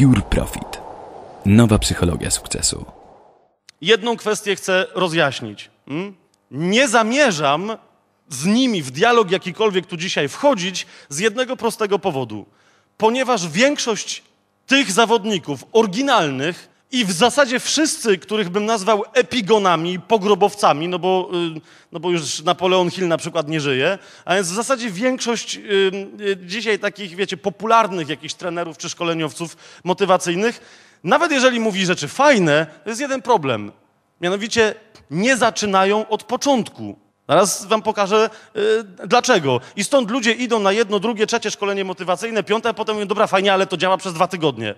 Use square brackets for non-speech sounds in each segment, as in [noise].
Pure Profit. Nowa psychologia sukcesu. Jedną kwestię chcę rozjaśnić. Mm? Nie zamierzam z nimi w dialog jakikolwiek tu dzisiaj wchodzić z jednego prostego powodu. Ponieważ większość tych zawodników oryginalnych i w zasadzie wszyscy, których bym nazwał epigonami, pogrobowcami, no bo, y, no bo już Napoleon Hill na przykład nie żyje, a więc w zasadzie większość y, y, dzisiaj takich, wiecie, popularnych jakichś trenerów czy szkoleniowców motywacyjnych, nawet jeżeli mówi rzeczy fajne, to jest jeden problem. Mianowicie nie zaczynają od początku. Zaraz wam pokażę yy, dlaczego. I stąd ludzie idą na jedno, drugie, trzecie szkolenie motywacyjne, piąte, a potem mówią, dobra, fajnie, ale to działa przez dwa tygodnie.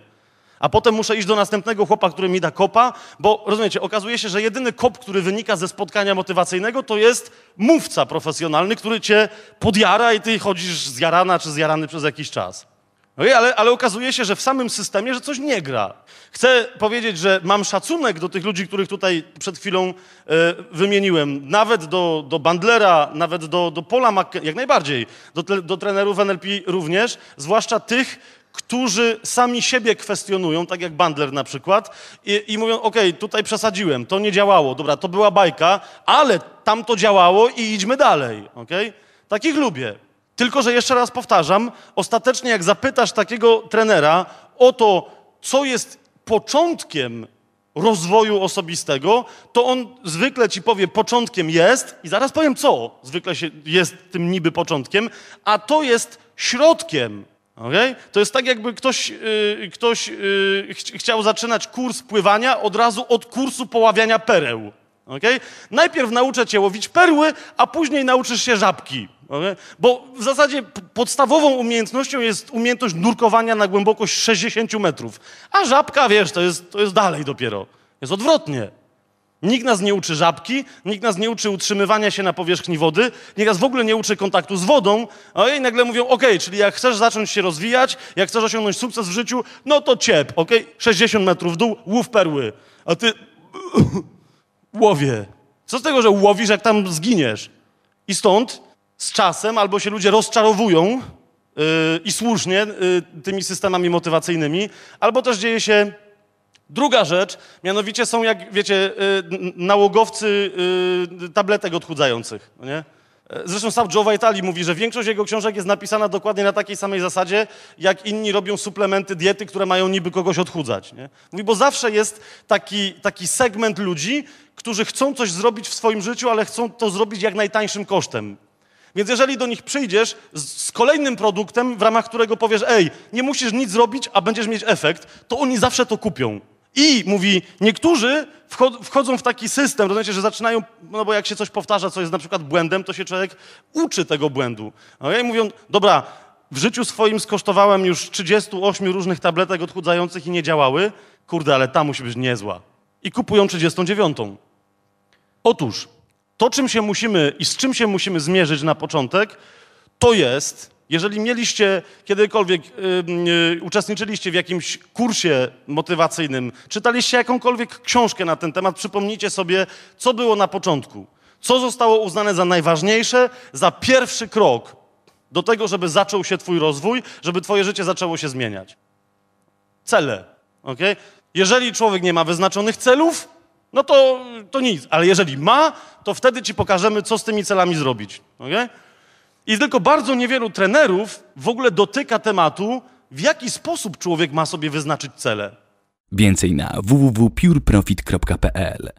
A potem muszę iść do następnego chłopa, który mi da kopa, bo rozumiecie, okazuje się, że jedyny kop, który wynika ze spotkania motywacyjnego, to jest mówca profesjonalny, który cię podjara i ty chodzisz zjarana czy zjarany przez jakiś czas. Okay, ale, ale okazuje się, że w samym systemie, że coś nie gra. Chcę powiedzieć, że mam szacunek do tych ludzi, których tutaj przed chwilą e, wymieniłem. Nawet do, do Bandlera, nawet do, do Paula McKenna, jak najbardziej. Do, do trenerów NLP również. Zwłaszcza tych, którzy sami siebie kwestionują, tak jak Bandler na przykład, i, i mówią, okay, tutaj przesadziłem, to nie działało, dobra, to była bajka, ale tam to działało i idźmy dalej, okay? Takich lubię. Tylko, że jeszcze raz powtarzam, ostatecznie jak zapytasz takiego trenera o to, co jest początkiem rozwoju osobistego, to on zwykle ci powie, początkiem jest, i zaraz powiem co zwykle się jest tym niby początkiem, a to jest środkiem. Okay? To jest tak, jakby ktoś, yy, ktoś yy, ch chciał zaczynać kurs pływania od razu od kursu poławiania pereł. Okay? Najpierw nauczę cię łowić perły, a później nauczysz się żabki. Okay? Bo w zasadzie podstawową umiejętnością jest umiejętność nurkowania na głębokość 60 metrów. A żabka, wiesz, to jest, to jest dalej dopiero. Jest odwrotnie. Nikt nas nie uczy żabki, nikt nas nie uczy utrzymywania się na powierzchni wody, nikt nas w ogóle nie uczy kontaktu z wodą, a i nagle mówią, ok, czyli jak chcesz zacząć się rozwijać, jak chcesz osiągnąć sukces w życiu, no to ciep, ok, 60 metrów w dół, łów perły, a ty [coughs] łowie. Co z tego, że łowisz, jak tam zginiesz? I stąd z czasem albo się ludzie rozczarowują yy, i słusznie yy, tymi systemami motywacyjnymi, albo też dzieje się Druga rzecz, mianowicie są, jak wiecie, yy, nałogowcy yy, tabletek odchudzających. No nie? Zresztą sam Joe Vitale mówi, że większość jego książek jest napisana dokładnie na takiej samej zasadzie, jak inni robią suplementy diety, które mają niby kogoś odchudzać. Nie? Mówi, bo zawsze jest taki, taki segment ludzi, którzy chcą coś zrobić w swoim życiu, ale chcą to zrobić jak najtańszym kosztem. Więc jeżeli do nich przyjdziesz z, z, kolejnym produktem, w ramach którego powiesz, ej, nie musisz nic zrobić, a będziesz mieć efekt, to oni zawsze to kupią. I mówi, niektórzy wchodzą w taki system, rozumiecie, że zaczynają, no bo jak się coś powtarza, co jest na przykład błędem, to się człowiek uczy tego błędu. No i mówią, dobra, w życiu swoim skosztowałem już 38 różnych tabletek odchudzających i nie działały, kurde, ale ta musi być niezła. I kupują 39. Otóż, to czym się musimy i z czym się musimy zmierzyć na początek, to jest jeżeli mieliście kiedykolwiek, yy, uczestniczyliście w jakimś kursie motywacyjnym, czytaliście jakąkolwiek książkę na ten temat, przypomnijcie sobie, co było na początku. Co zostało uznane za najważniejsze, za pierwszy krok do tego, żeby zaczął się Twój rozwój, żeby Twoje życie zaczęło się zmieniać. Cele. Okay? Jeżeli człowiek nie ma wyznaczonych celów, no to, to nic. Ale jeżeli ma, to wtedy Ci pokażemy, co z tymi celami zrobić. Okay? I tylko bardzo niewielu trenerów w ogóle dotyka tematu, w jaki sposób człowiek ma sobie wyznaczyć cele. Więcej na www.pureprofit.pl